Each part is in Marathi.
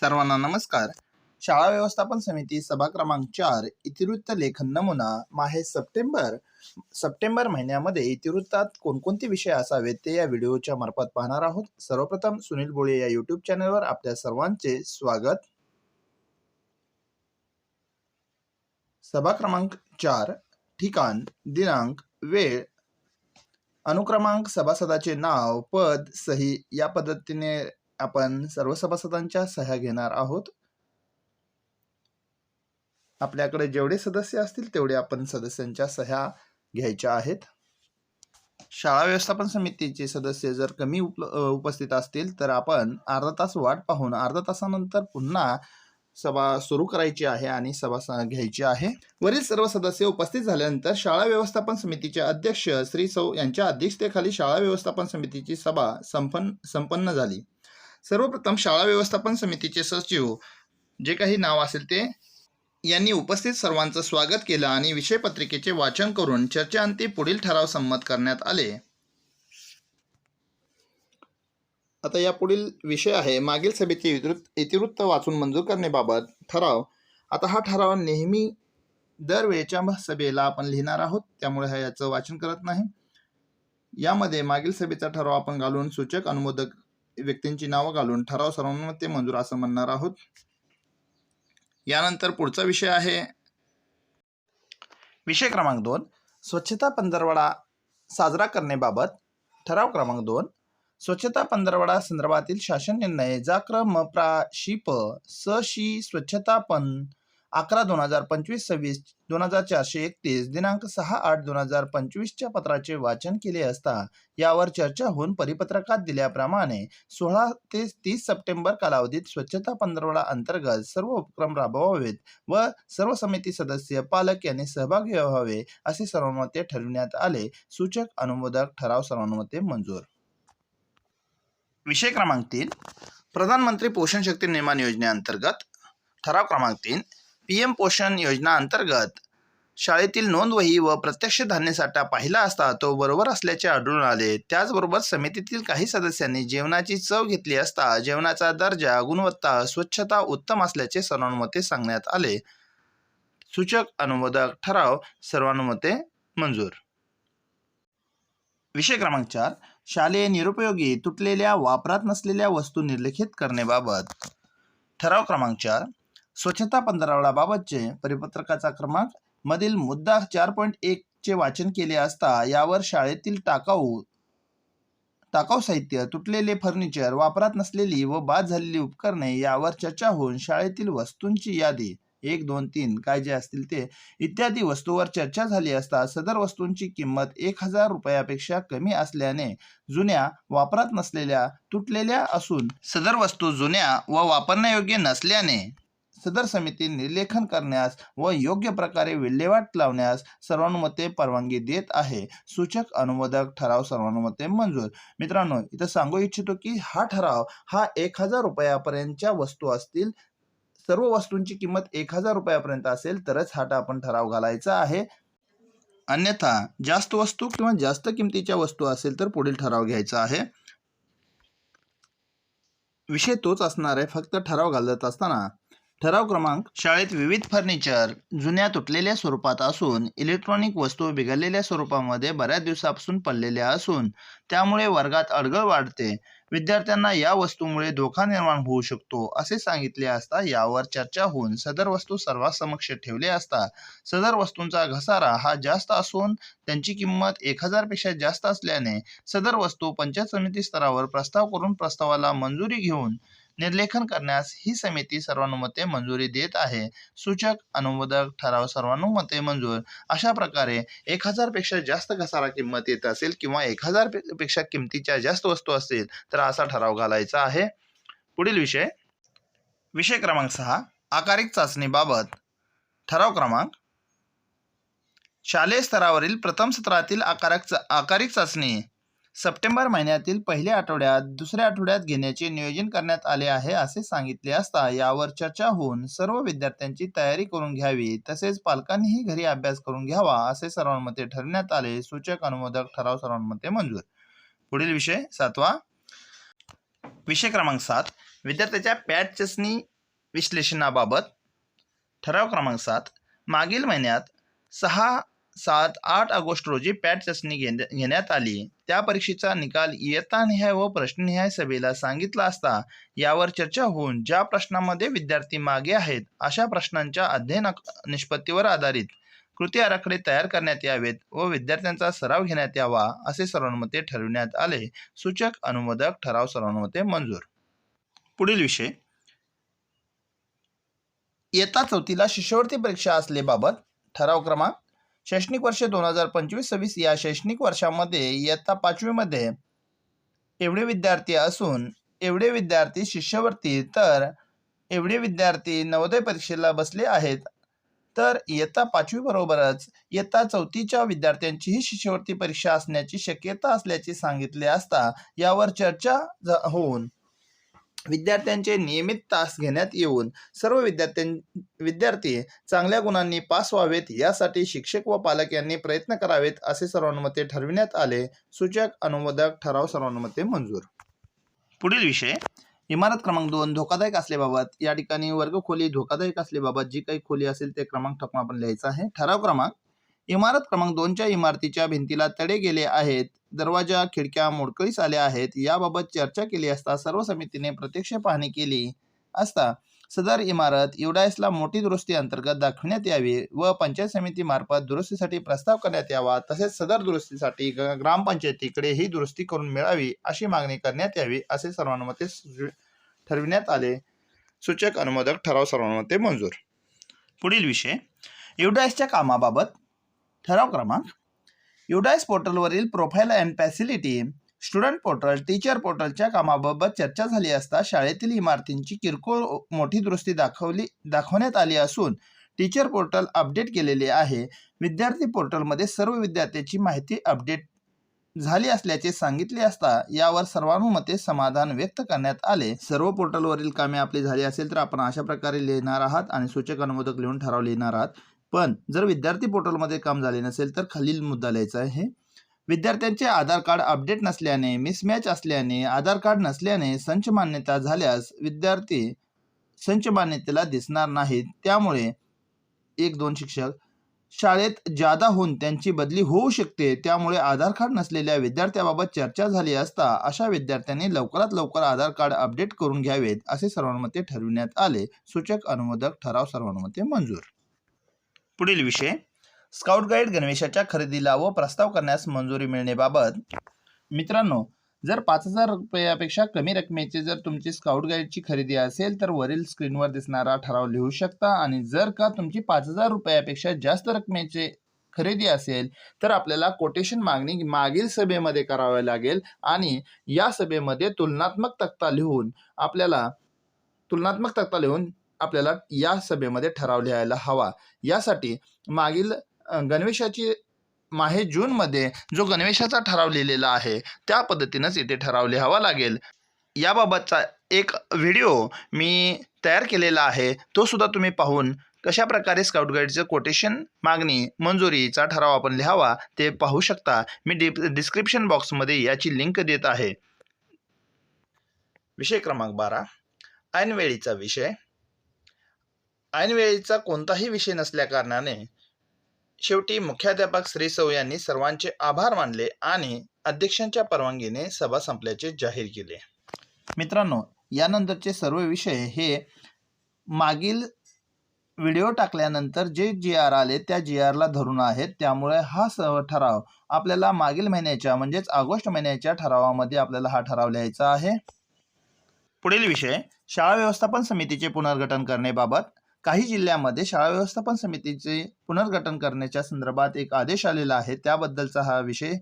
सर्वांना नमस्कार. शाळा व्यवस्थापन समिती सभा क्रमांक चार इतिवृत्त लेखन नमुना माहे सप्टेंबर. सप्टेंबर महिन्यामध्ये इतिवृत्तात कोणकोणते विषय असावेत ते या व्हिडिओच्या मार्फत पाहणार आहोत. सर्वप्रथम सुनील बोळे या युट्यूब चॅनलवर आपल्या सर्वांचे स्वागत. सभा क्रमांक चार ठिकाण दिनांक वेळ. अनुक्रमांक सभासदाचे नाव पद सही या पद्धतीने आपण सर्व सभासदांच्या सह्या घेणार आहोत. आपल्याकडे जेवढे सदस्य असतील तेवढे आपण सदस्यांच्या सह्या घ्यायच्या आहेत. शाळा व्यवस्थापन समितीचे सदस्य जर कमी उप उपस्थित असतील तर आपण अर्धा तास वाट पाहून अर्धा तासानंतर पुन्हा सभा सुरू करायची आहे आणि सभा घ्यायची आहे. वरील सर्व सदस्य उपस्थित झाल्यानंतर शाळा व्यवस्थापन समितीचे अध्यक्ष श्री सौ यांच्या अध्यक्षतेखाली शाळा व्यवस्थापन समितीची सभा संपन्न संपन्न झाली. सर्वप्रथम शाळा व्यवस्थापन समितीचे सचिव जे काही नाव असेल ते यांनी उपस्थित सर्वांचं स्वागत केलं आणि विषयपत्रिकेचे वाचन करून चर्चेअंती पुढील ठराव संमत करण्यात आले. आता या पुढील विषय आहे मागील सभेचे इतिवृत्त इतिवृत्त वाचून मंजूर करण्याबाबत ठराव. आता हा ठराव नेहमी दरवेळेच्या सभेला आपण लिहिणार आहोत त्यामुळे हा याचं वाचन करत नाही. यामध्ये मागील सभेचा ठराव आपण घालून सूचक अनुमोदक व्यक्तींची नावं घालून ठराव सर्वांमध्ये मंजूर असं म्हणणार आहोत. यानंतर पुढचा विषय आहे. विषय क्रमांक दोन स्वच्छता पंधरवडा साजरा करण्याबाबत. ठराव क्रमांक दोन स्वच्छता पंधरवडा संदर्भातील शासन निर्णय जा क्र म प्रा शिप स शी स्वच्छता पन अकरा दोन हजार पंचवीस सव्वीस दोन हजार चारशे एकतीस दिनांक सहा आठ दोन हजार पंचवीसच्या पत्राचे वाचन केले असता यावर चर्चा होऊन परिपत्रकात दिल्याप्रमाणे सोळा ते तीस सप्टेंबर कालावधीत स्वच्छता पंधरवडा अंतर्गत सर्व उपक्रम राबवावेत व सर्व समिती सदस्य पालक यांनी सहभागी व्हावे असे सर्वमते ठरविण्यात आले. सूचक अनुमोदक ठराव सर्वानुमते मंजूर. विषय क्रमांक तीन. प्रधानमंत्री पोषण शक्ती निर्माण योजनेअंतर्गत ठराव क्रमांक तीन. पी एम पोषण योजना अंतर्गत शाळेतील नोंदवही व प्रत्यक्ष धान्य साठा पाहिला असता तो बरोबर असल्याचे आढळून आले. त्याचबरोबर समितीतील काही सदस्यांनी जेवणाची चव घेतली असता जेवणाचा दर्जा गुणवत्ता स्वच्छता उत्तम असल्याचे सर्वानुमते सांगण्यात आले. सूचक अनुमोदक ठराव सर्वानुमते मंजूर. विषय क्रमांक चार. शालेय निरुपयोगी तुटलेल्या वापरात नसलेल्या वस्तू निर्लेखित करण्याबाबत ठराव क्रमांक चार. स्वच्छता पंधरवड्याबाबतचे परिपत्रकाचा क्रमांक मधील मुद्दा चार पॉईंट एकचे वाचन केले असता यावर शाळेतील टाकाऊ टाकाऊ साहित्य तुटलेले फर्निचर वापरात नसलेली व बाद झालेली उपकरणे यावर चर्चा होऊन शाळेतील वस्तूंची यादी एक दोन तीन काय जे असतील ते इत्यादी वस्तूवर चर्चा झाली असता सदर वस्तूंची किंमत एक हजार रुपयापेक्षा कमी असल्याने जुन्या वापरात नसलेल्या तुटलेल्या असून सदर वस्तू जुन्या व वापरण्यायोग्य नसल्याने सदर समिती निर्लेखन करण्यास व योग्य प्रकारे विल्हेवाट लावण्यास सर्वानुमते परवानगी देत आहे. सूचक अनुमोदक ठराव सर्वानुमते मंजूर. मित्रांनो इथं सांगू इच्छितो की हा ठराव हा एक हजार रुपयापर्यंतच्या वस्तू असतील सर्व वस्तूंची किंमत एक हजार रुपयापर्यंत असेल तरच हा आपण ठराव घालायचा आहे. अन्यथा जास्त वस्तू किंवा जास्त किमतीच्या वस्तू असेल तर पुढील ठराव घ्यायचा आहे. विषय तोच असणार आहे फक्त ठराव घालत असताना. ठराव क्रमांक शाळेत विविध फर्निचर जुन्या तुटलेल्या स्वरूपात असून इलेक्ट्रॉनिक वस्तू बिघडलेल्या स्वरूपामध्ये बऱ्याच दिवसापासून पडलेल्या असून त्यामुळे वर्गात अडगळ वाढते. विद्यार्थ्यांना या वस्तूमुळे धोका निर्माण होऊ शकतो असे सांगितले असता यावर चर्चा होऊन सदर वस्तू सर्वांसमक्ष ठेवले असता सदर वस्तूंचा घसारा हा जास्त असून त्यांची किंमत एक हजारपेक्षा जास्त असल्याने सदर वस्तू पंचायत समिती स्तरावर प्रस्ताव करून प्रस्तावाला मंजुरी घेऊन निर्लेखन करण्यास ही समिती सर्वानुमते मंजुरी देत आहे. सूचक अनुमोदक ठराव सर्वानुमते मंजूर. अशा प्रकारे एक हजारपेक्षा जास्त घसारा किंमत येत असेल किंवा एक हजार पे- पेक्षा किमतीच्या जास्त वस्तू असतील तर असा ठराव घालायचा आहे. पुढील विषय. विषय क्रमांक सहा. आकारिक चाचणीबाबत ठराव क्रमांक शालेय स्तरावरील प्रथम सत्रातील आकारक आकारिक चाचणी. सप्टेंबर महिन्यातील पहिल्या आठवड्यात दुसऱ्या आठवड्यात घेण्याचे नियोजन करण्यात आले आहे असे सांगितले असता यावर चर्चा होऊन सर्व विद्यार्थ्यांची तयारी करून घ्यावी तसेच पालकांनीही घरी अभ्यास करून घ्यावा असे सर्वांमध्ये ठरवण्यात आले सूचक अनुमोदक ठराव सर्वांमध्ये मंजूर. पुढील विषय सातवा. विषय क्रमांक सात. विद्यार्थ्याच्या पॅट चाचणी विश्लेषणाबाबत. ठराव क्रमांक सात. मागील महिन्यात सहा सात आठ ऑगस्ट रोजी पॅट चाचणी घेण्या- घेण्यात आली. त्या परीक्षेचा निकाल इयत्तानिहाय व प्रश्ननिहाय सभेला सांगितला असता यावर चर्चा होऊन ज्या प्रश्नामध्ये विद्यार्थी मागे आहेत अशा प्रश्नांच्या अध्ययन निष्पत्तीवर आधारित कृती आराखडे तयार करण्यात यावेत व विद्यार्थ्यांचा सराव घेण्यात यावा असे सर्वानुमते ठरविण्यात आले. सूचक अनुमोदक ठराव सर्वानुमते मंजूर. पुढील विषय. इयत्ता चौथीला शिष्यवृत्ती परीक्षा असलेबाबत ठराव क्रमांक शैक्षणिक वर्ष दोन हजार पंचवीस सव्वीस या शैक्षणिक वर्षामध्ये इयत्ता पाचवीमध्ये एवढे विद्यार्थी असून एवढे विद्यार्थी शिष्यवृत्ती तर एवढे विद्यार्थी नवोदय परीक्षेला बसले आहेत. तर इयत्ता पाचवीबरोबरच इयत्ता चौथीच्या विद्यार्थ्यांचीही शिष्यवृत्ती परीक्षा असण्याची शक्यता असल्याचे सांगितले असता यावर चर्चा होऊन विद्यार्थ्यांचे नियमित तास घेण्यात येऊन सर्व विद्यार्थ्यां विद्यार्थी चांगल्या गुणांनी पास व्हावेत यासाठी शिक्षक व पालक यांनी प्रयत्न करावेत असे सर्वानुमते ठरविण्यात आले. सूचक अनुमोदक ठराव सर्वानुमते मंजूर. पुढील विषय इमारत क्रमांक दोन धोकादायक असल्याबाबत. या ठिकाणी वर्ग खोली धोकादायक असल्याबाबत जी काही खोली असेल ते क्रमांक टाकून आपण लिहायचा आहे. ठराव क्रमांक इमारत क्रमांक दोनच्या इमारतीच्या भिंतीला तडे गेले आहेत. दरवाजा खिडक्या मोडकळीस आल्या आहेत. याबाबत चर्चा केली असता सर्व समितीने प्रत्यक्ष पाहणी केली असता सदर इमारत युडायसला मोठी दुरुस्ती अंतर्गत दाखवण्यात यावी व पंचायत समितीमार्फत दुरुस्तीसाठी प्रस्ताव करण्यात यावा तसेच सदर दुरुस्तीसाठी ग्रामपंचायतीकडे ही दुरुस्ती करून मिळावी अशी मागणी करण्यात यावी असे सर्वानुमते ठरविण्यात आले. सूचक अनुमोदक ठराव सर्वानुमते मंजूर. पुढील विषय. युडायसच्या कामाबाबत ठराव क्रमांक. UDISE पोर्टलवरील profile and facility student portal teacher पोर्टलच्या कामाबाबत चर्चा झाली असता शाळेतील इमारतींची किरकोळ मोठी दुरुस्ती दाखवली दाखवण्यात आली असून टीचर पोर्टल अपडेट केलेले आहे. विद्यार्थी पोर्टलमध्ये सर्व विद्यार्थ्यांची माहिती अपडेट झाली असल्याचे सांगितले असता यावर सर्वानुमते समाधान व्यक्त करण्यात आले. सर्व पोर्टलवरील कामे आपली झाली असेल तर आपण अशा प्रकारे लिहिणार आहात आणि सूचक अनुमोदक लिहून ठराव लिहिणार आहात. पण जर विद्यार्थी पोर्टलमध्ये काम झाले नसेल तर खालील मुद्दा लिहायचा आहे. विद्यार्थ्यांचे आधार कार्ड अपडेट नसल्याने मिसमॅच असल्याने आधार कार्ड नसल्याने संच मान्यता झाल्यास विद्यार्थी संच मान्यतेला दिसणार नाहीत. त्यामुळे एक दोन शिक्षक शाळेत जादा होऊन त्यांची बदली होऊ शकते. त्यामुळे आधार कार्ड नसलेल्या विद्यार्थ्याबाबत चर्चा झाली असता अशा विद्यार्थ्यांनी लवकरात लवकर आधार कार्ड अपडेट करून घ्यावेत असे सर्वानुमते ठरविण्यात आले. सूचक अनुमोदक ठराव सर्वानुमते मंजूर. पुढील विषय स्काउट गाईड गणवेशाच्या खरेदीला व प्रस्ताव करण्यास मंजुरी मिळण्याबाबत. मित्रांनो जर पाच हजार रुपयापेक्षा कमी रकमेची जर तुमची स्काउट गाईडची खरेदी असेल तर वरील स्क्रीनवर दिसणारा ठराव लिहू शकता आणि जर का तुमची पाच हजार रुपयापेक्षा जास्त रकमेचे खरेदी असेल तर आपल्याला कोटेशन मागणी मागील सभेमध्ये करावे लागेल आणि या सभेमध्ये तुलनात्मक तक्ता लिहून आपल्याला तुलनात्मक तक्ता लिहून आपल्याला या सभेमध्ये ठराव लिहायला हवा. यासाठी मागील गणवेशाची माहे जूनमध्ये जो गणवेशाचा ठराव लिहिलेला आहे त्या पद्धतीनंच इथे ठराव लिहावा लागेल. याबाबतचा एक व्हिडिओ मी तयार केलेला आहे तो सुद्धा तुम्ही पाहून कशा प्रकारे स्काउट गाईडचं कोटेशन मागणी मंजुरीचा ठराव आपण लिहावा ते पाहू शकता. मी डि डिस्क्रिप्शन बॉक्समध्ये याची लिंक देत आहे. विषय क्रमांक बारा. ऐनवेळीचा विषय. ऐनवेळीचा कोणताही विषय नसल्याकारणाने शेवटी मुख्याध्यापक श्री सौ यांनी सर्वांचे आभार मानले आणि अध्यक्षांच्या परवानगीने सभा संपल्याचे जाहीर केले. मित्रांनो यानंतरचे सर्व विषय हे मागील व्हिडिओ टाकल्यानंतर जे जी आर आले त्या जी आरला धरून आहेत. त्यामुळे हा स ठराव आपल्याला मागील महिन्याच्या म्हणजेच ऑगस्ट महिन्याच्या ठरावामध्ये आपल्याला हा ठराव लिहायचा आहे. पुढील विषय शाळा व्यवस्थापन समितीचे पुनर्गठन करण्याबाबत. काही जिल्ह्यामध्ये शाळा व्यवस्थापन समितीचे पुनर्गठन करण्याच्या संदर्भात एक आदेश आलेला आहे. त्याबद्दलचा हा विषय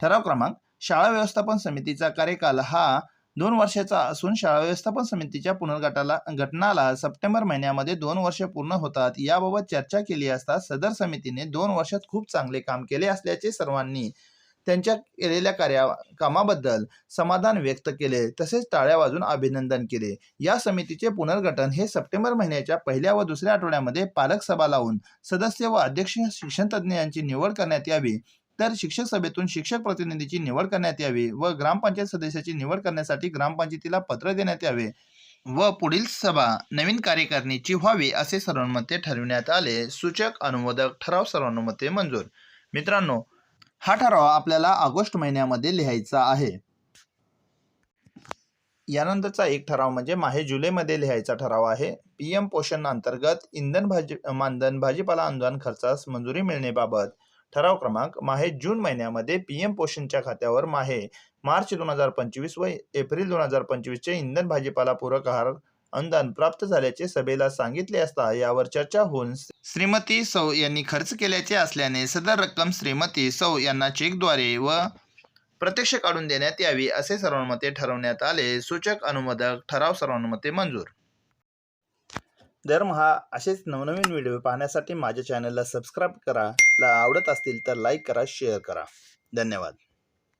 ठराव क्रमांक शाळा व्यवस्थापन समितीचा कार्यकाल हा दोन वर्षाचा असून शाळा व्यवस्थापन समितीच्या पुनर्गटाला घटनाला सप्टेंबर महिन्यामध्ये दोन वर्ष पूर्ण होतात. याबाबत चर्चा केली असता सदर समितीने दोन वर्षात खूप चांगले काम केले असल्याचे सर्वांनी त्यांच्या केलेल्या कार्या कामाबद्दल समाधान व्यक्त केले तसेच टाळ्या वाजून अभिनंदन केले. या समितीचे पुनर्गठन हे सप्टेंबर महिन्याच्या पहिल्या व दुसऱ्या आठवड्यामध्ये पालक सभा लावून सदस्य व अध्यक्ष शिक्षण तज्ज्ञ यांची निवड करण्यात यावी. तर शिक्षक सभेतून शिक्षक प्रतिनिधीची निवड करण्यात यावी व ग्रामपंचायत सदस्याची निवड करण्यासाठी ग्रामपंचायतीला पत्र देण्यात यावे व पुढील सभा नवीन कार्यकारिणीची व्हावी असे सर्वानुमते ठरविण्यात आले. सूचक अनुमोदक ठराव सर्वानुमते मंजूर. मित्रांनो हा ठराव आपल्याला ऑगस्ट महिन्यामध्ये लिहायचा आहे. यानंतरचा एक ठराव म्हणजे माहे जुलैमध्ये लिहायचा ठराव आहे. पी एम पोषण अंतर्गत इंधन भाजी मानधन भाजीपाला अनुदान खर्चास मंजुरी मिळण्याबाबत ठराव क्रमांक माहे जून महिन्यामध्ये पी एम पोषणच्या खात्यावर माहे मार्च दोन हजार पंचवीस व एप्रिल दोन हजार पंचवीसचे इंधन भाजीपाला पूरक आहार अनुदान प्राप्त झाल्याचे सभेला सांगितले असता यावर चर्चा होऊन श्रीमती सौ यांनी खर्च केल्याचे असल्याने सदर रक्कम श्रीमती सौ यांना चेकद्वारे व प्रत्यक्ष काढून देण्यात यावी असे सर्वानुमते ठरवण्यात आले. सूचक अनुमोदक ठराव सर्वानुमते मंजूर. दरमहा असेच नवनवीन व्हिडिओ पाहण्यासाठी माझ्या चॅनलला सबस्क्राईब करा. ला आवडत असतील तर लाईक करा शेअर करा. धन्यवाद.